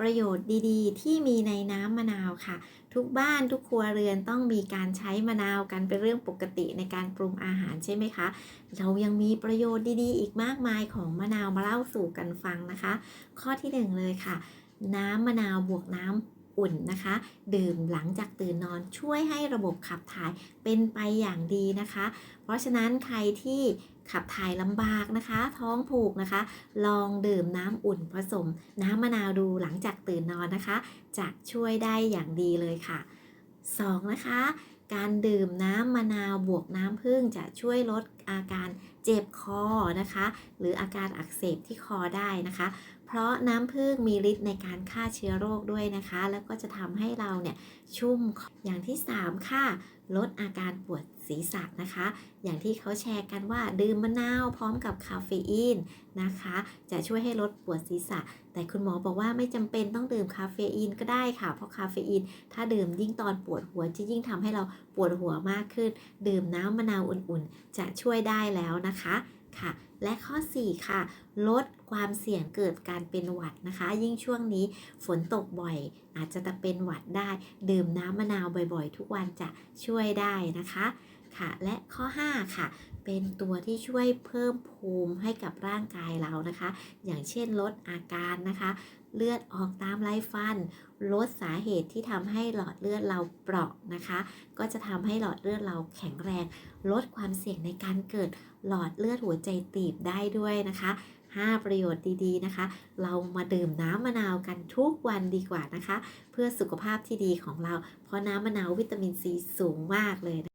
ประโยชน์ดีๆ ที่มีในน้ำมะนาวค่ะ ทุกบ้านทุกครัวเรือนต้องมีการใช้มะนาวกันเป็นเรื่องปกติในการปรุงอาหารใช่ไหมคะ เรายังมีประโยชน์ดีๆ อีกมากมายของมะนาวมาเล่าสู่กันฟังนะคะ ข้อที่หนึ่งเลยค่ะ น้ำมะนาวบวกน้ำ อุ่นนะคะ ดื่มหลังจากตื่นนอนช่วยให้ระบบขับถ่ายเป็นไปอย่างดีนะคะ เพราะฉะนั้นใครที่ขับถ่ายลำบากนะคะ ท้องผูกนะคะ ลองดื่มน้ำอุ่นผสม น้ำมะนาวดูหลังจากตื่นนอนนะคะ จะช่วยได้อย่างดีเลยค่ะ 2. นะคะ การดื่มน้ำมะนาวบวกน้ำผึ้งจะช่วยลดอาการเจ็บคอนะคะ หรืออาการอักเสบที่คอได้นะคะ เพราะน้ำผึ้งมีฤทธิ์ในการฆ่าเชื้อโรคด้วยนะคะ แล้วก็จะทำให้เราเนี่ยชุ่มอย่างที่ 3 ค่ะ ลดอาการปวดศีรษะนะคะ อย่างที่เขาแชร์กันว่าดื่มมะนาวพร้อมกับคาเฟอีนนะคะ จะช่วยให้ลดปวดศีรษะ แต่คุณหมอบอกว่าไม่จำเป็นต้องดื่มคาเฟอีนก็ได้ค่ะ เพราะคาเฟอีนถ้าดื่มยิ่งตอนปวดหัวจะยิ่งทำให้เราปวดหัวมากขึ้น ดื่มน้ำมะนาวอุ่นๆ จะช่วยได้แล้วนะคะ ค่ะ และข้อ 4 ค่ะ ลดความเสี่ยงเกิดการเป็นหวัดนะคะ ยิ่งช่วงนี้ฝนตกบ่อย อาจจะเป็นหวัดได้ ดื่มน้ำมะนาวบ่อยๆ ทุกวันจะช่วยได้นะคะค่ะ และข้อ 5 ค่ะ เป็นตัวที่ช่วยเพิ่มภูมิให้กับร่างกายเรานะคะ อย่างเช่นลดอาการนะคะ เลือดออกตามไรฟัน ลดสาเหตุที่ทำให้หลอดเลือดเราเปราะนะคะ ก็จะทำให้หลอดเลือดเราแข็งแรง ลดความเสี่ยงในการเกิดหลอดเลือดหัวใจตีบได้ด้วยนะคะ5 ประโยชน์ดีๆนะคะ เรามาดื่มน้ำมะนาวกันทุกวันดีกว่านะคะ เพื่อสุขภาพที่ดีของเรา เพราะน้ำมะนาววิตามินซีสูงมากเลย